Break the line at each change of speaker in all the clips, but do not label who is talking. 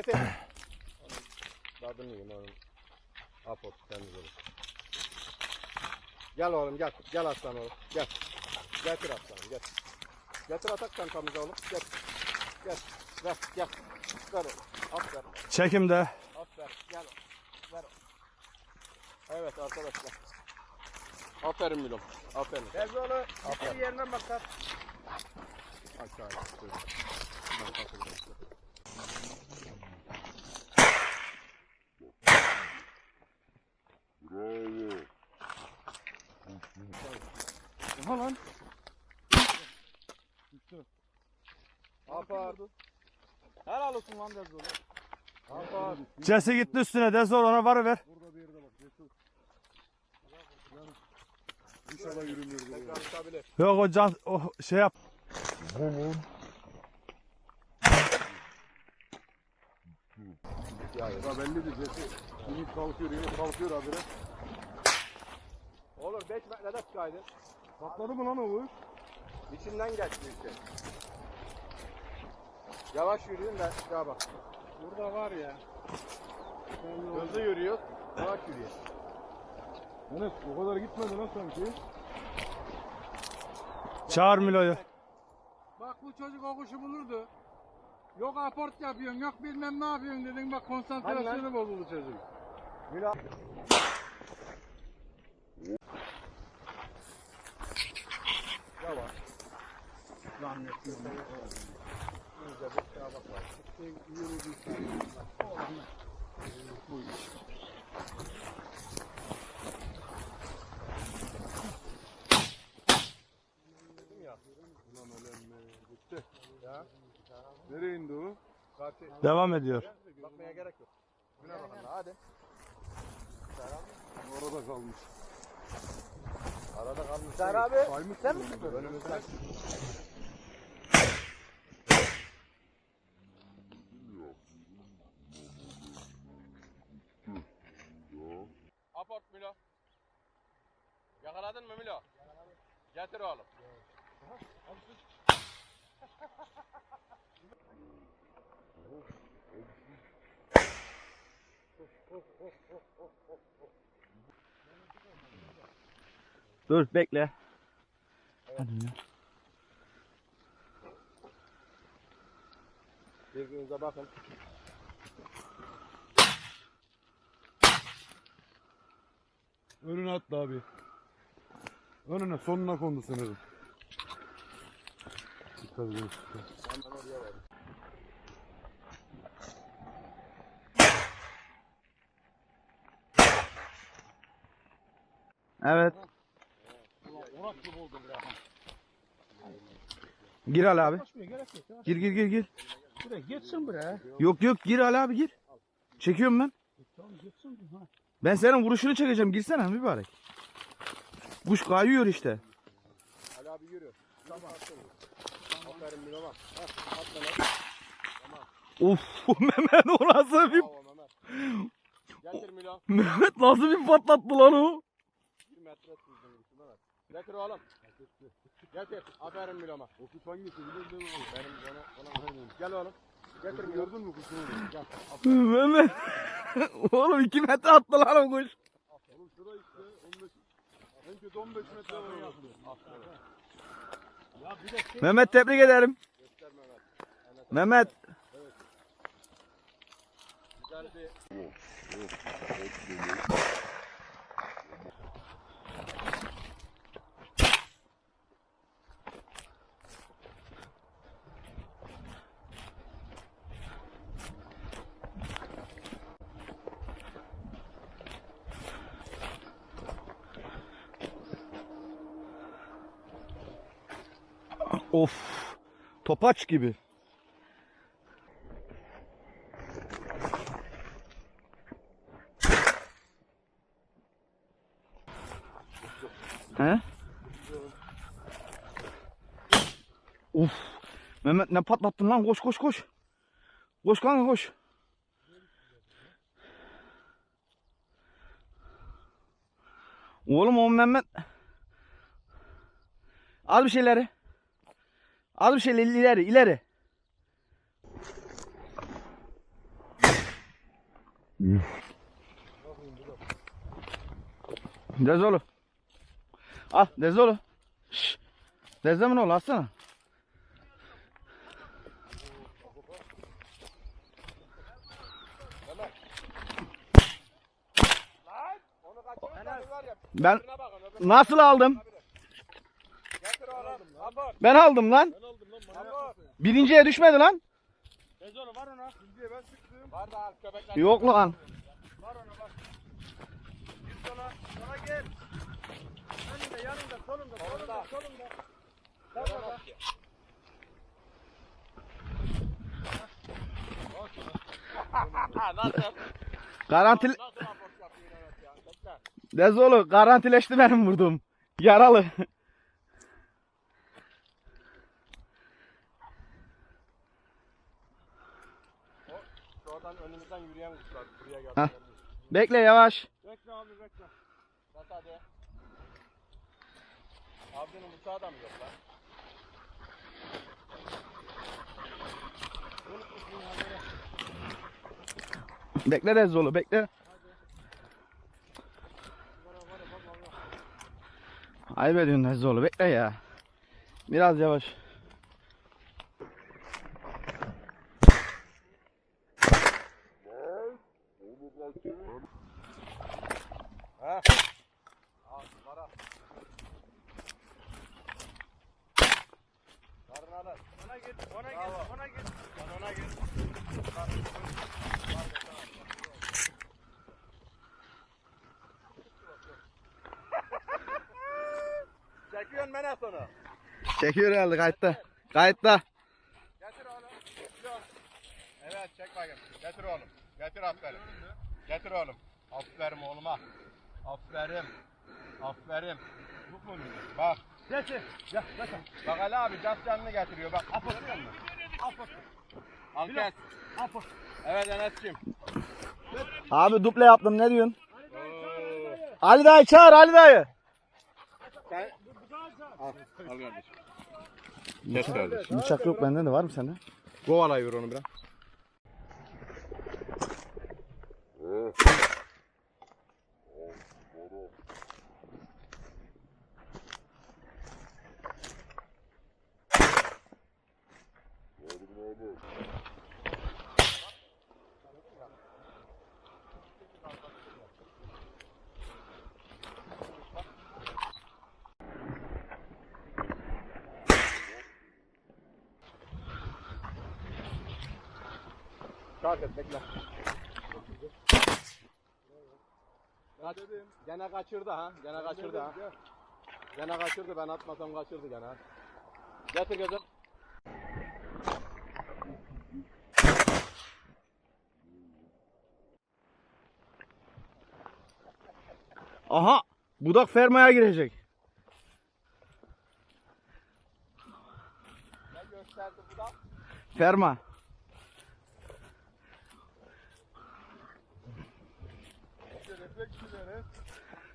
Getir. Tadını yiyin onun. Apot temiz olur. Gel oğlum gel. Gel aslan oğlum. Gel. Getir aslanım gel. Getir atak çantamıza oğlum. Gel. Gel. Ver gel. Ver oğlum. Aferin.
Çekimde.
Aferin. Gel oğlum. Ver oğlum. Evet arkadaşlar. Aferin Milom. Aferin.
Bezoğlu
Aferin.
bir yerine bakar.
Aşağıya. Buyurun. Şunları takılacağız.
Aha lan.
Apar.
Helal olsun lan Bezoğlu.
Apar.
Cesi gitti üstüne. Dezor ona var ver.
İnşallah yürümüyor. Tekrar çıkabilir.
Yok o can o şey yap.
Ya, ya belli de Cesi. Yunus kalkıyor, Yunus kalkıyor habire. Olur 5 metrede çıkaydın.
Patladı mı lan o kuş?
İçinden geçti işte. Yavaş yürüyün de ya bak.
Burada var ya.
Hızlı yürüyor. Yavaş yürüyor.
Enes o kadar gitmedi lan sanki.
Çağır Milo'yu.
Bak bu çocuk o kuşu bulurdu. Yok aport yapıyorsun, yok bilmem ne yapıyorsun dedin. Bak konsantrasyonu bozuldu çocuk.
Mila. Yavaş.
Zannetmiyorum. Nereye indi o?
Devam ediyor.
bakmaya gerek yok. Güne bakalım hadi.
Orada kalmış.
Arada kalmış.
Ser abi.
Sen misin
onu?
Önümüzden. Milo. Yakaladın mı Milo? Getir oğlum.
Dur bekle. Hadi ya.
Birbirinize bakın.
Önüne attı abi. Önüne sonuna kondu sanırım. Dikkat edin.
Hemen oraya verin.
Evet.
Orak gibi oldu biraz.
Gir Ali abi. Gir gir gir gir.
Buraya geçsin buraya.
Yok yok gir Ali abi gir. Çekiyorum ben.
Tamam geçsin. Ha.
Ben senin vuruşunu çekeceğim. Girsene mübarek. Kuş kayıyor işte.
Ali abi yürü. Tamam. Aferin Milo bak. Heh, at lan at.
Of Mehmet o nasıl bir
Bravo Mehmet. Getir Milo.
Mehmet nasıl bir patlattı lan o.
Bir metre Mehmet. Getir oğlum. Getir. Aferin Milo'ma.
O kuş hangisi biliyor mi?
Benim ona, ona Gel oğlum. Getir Milo.
Gördün mü kuşunu?
Gel.
Mehmet. Oğlum 2 metre attı lan o kuş.
Oğlum şurada işte 15 en kötü 15 metre var. Ya bir de
Mehmet tebrik ederim.
Mehmet. Güzel bir
Of. Topaç gibi. He? Uf. Mehmet ne patlattın lan? Koş koş koş. Koş kanka koş. Oğlum o Mehmet. Al bir şeyleri. Al bir şeyleri ileri ileri. Dezolu. Al Dezolu. Şşş. Dezemin oğlu alsana. Ben nasıl aldım? Ben aldım lan. Birinciye düşmedi lan.
Dezolu var ona. Şimdiye ben sıktım. Var da köpekler.
Yok lan.
Var ona bak. Git sola. Sola gel. Önünde, yanında, solunda, solunda, solunda. Nasıl?
Garantil
Nasıl? Bekle.
Dezolu garantileşti benim vurdum. Yaralı.
Önümüzden yürüyen kuşlar buraya geldi.
Bekle yavaş.
Bekle abi bekle. Bas hadi. Abinin bıçağı da mı yok lan?
Bekle Dezolu bekle. Ayıp ediyorsun Dezolu bekle ya. Biraz yavaş.
Ha? Al para. Karın alır. Ona git, ona git, ona git. Sen ona git. Çekiyorsun bana sonra.
Çekiyor herhalde kayıtta. Kayıtta.
Getir oğlum. Evet çek bakayım. Getir oğlum. Getir aferin. Getir oğlum. Aferin oğluma. Aferin. Aferin. Bu mu? Bak. Getir. Gel. Getir. Bak Ali abi cas canını getiriyor. Bak. Musun? Apot. Al kes. Apot. Evet Enes'ciğim.
Abi duple yaptım ne diyorsun? Ali dayı çağır Ali dayı.
Sen... Al. Al kardeşim. Kes kardeşim.
Bıçak yok bende de var mı sende?
Kovalayıyor onu biraz. Kalk et bekle. Kaç, gene kaçırdı ha. Gene kaçırdı ha. Gene kaçırdı ben atmasam kaçırdı gene. Getir gözüm.
Aha budak fermaya girecek.
Ne gösterdi bu da?
Ferma. He? Re
Kilo fermada. Bak. Hoş. Kilo fermada. Sarı abi sen de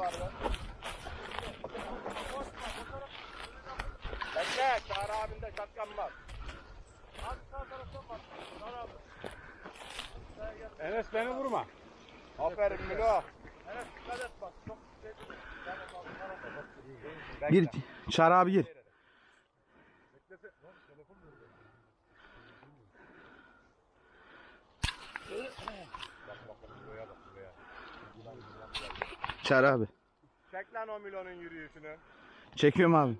var lan. Bekle. Sarı abinde şatkan var.
Enes beni vurma.
Aferin Milo. Evet dikkat et bak. Çok şey
gir. Çağır abi gir. Çağır abi.
Çek lan o Milo'nun yürüyüşünü.
Çekiyorum abi.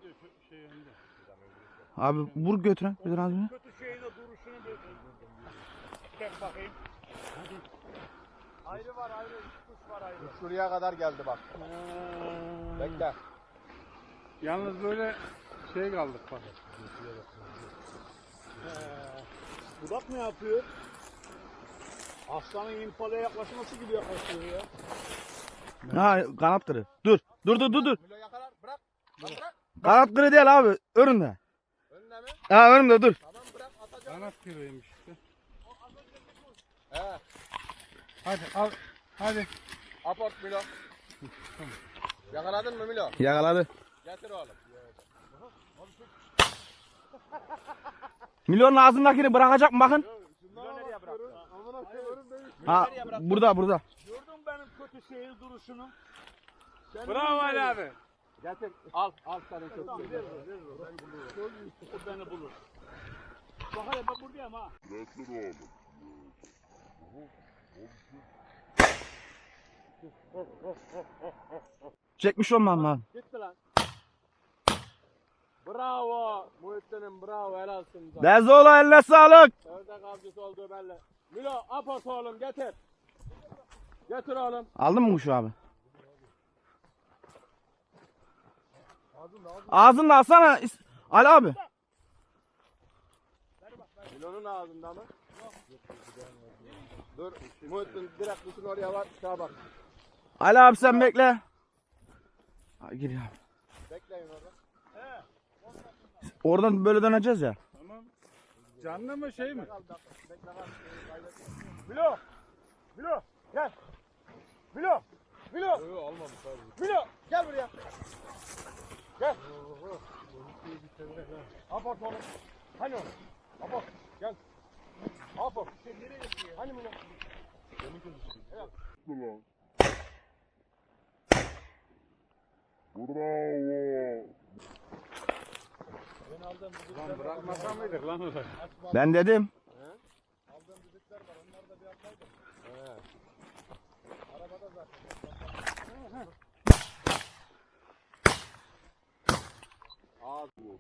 Abi vur götüren. Götür abi.
Kötü şeyin de duruşunu bir çek bakayım.
Ayrı var ayrı. Kuş var ayrı. Şuraya kadar geldi bak. Bekle.
Yalnız böyle şey kaldık bak. Budak mı yapıyor? Aslanın impalaya yaklaşması gibi yaklaşıyor ya.
Ha kanat kırı. Dur. Dur dur dur dur.
Milo yakalar. Bırak. Lan bırak.
Kanat kırı değil abi. Önünde.
Önüne mi?
Ha önümde dur.
Tamam bırak atacağım.
Kanat kırıymış işte.
He.
Hadi al. Hadi.
Aport Milo. Yakaladın mı Milo?
Yakaladı.
Getir oğlum.
Milyonun ağzındakini bırakacak mı bakın. Ha burada burada.
Benim kötü şehir duruşunu.
Bravo Ali abi.
Getir. Al. Al senin kötü.
O beni bulur. Bak hele ben buradayım ha.
Çekmiş olmam lan.
Gitti lan. Bravo. Muhittin'im bravo helal olsun. sana.
Dezoğlu eline sağlık.
Ördek avcısı olduğu belli. Milo apot oğlum getir. Getir oğlum.
Aldın mı kuşu abi? Ağzını alsana İs- Ali abi.
Milo'nun ağzında mı? Dur. Muhittin direkt kuşun oraya var. Sağa bak.
Ali abi sen bekle. Ha, Gir ya.
Bekleyin orada.
Oradan böyle döneceğiz ya.
Canlı mı şey mi?
Milo. Milo gel. Milo. Milo. Yok almamış abi. Milo gel buraya. Gel. Aport oğlum. Hani oğlum? Aport. Gel. Aport. Hani Milo?
Lan bırakmasa mıydık lan orayı?
Ben dedim. Abi bu.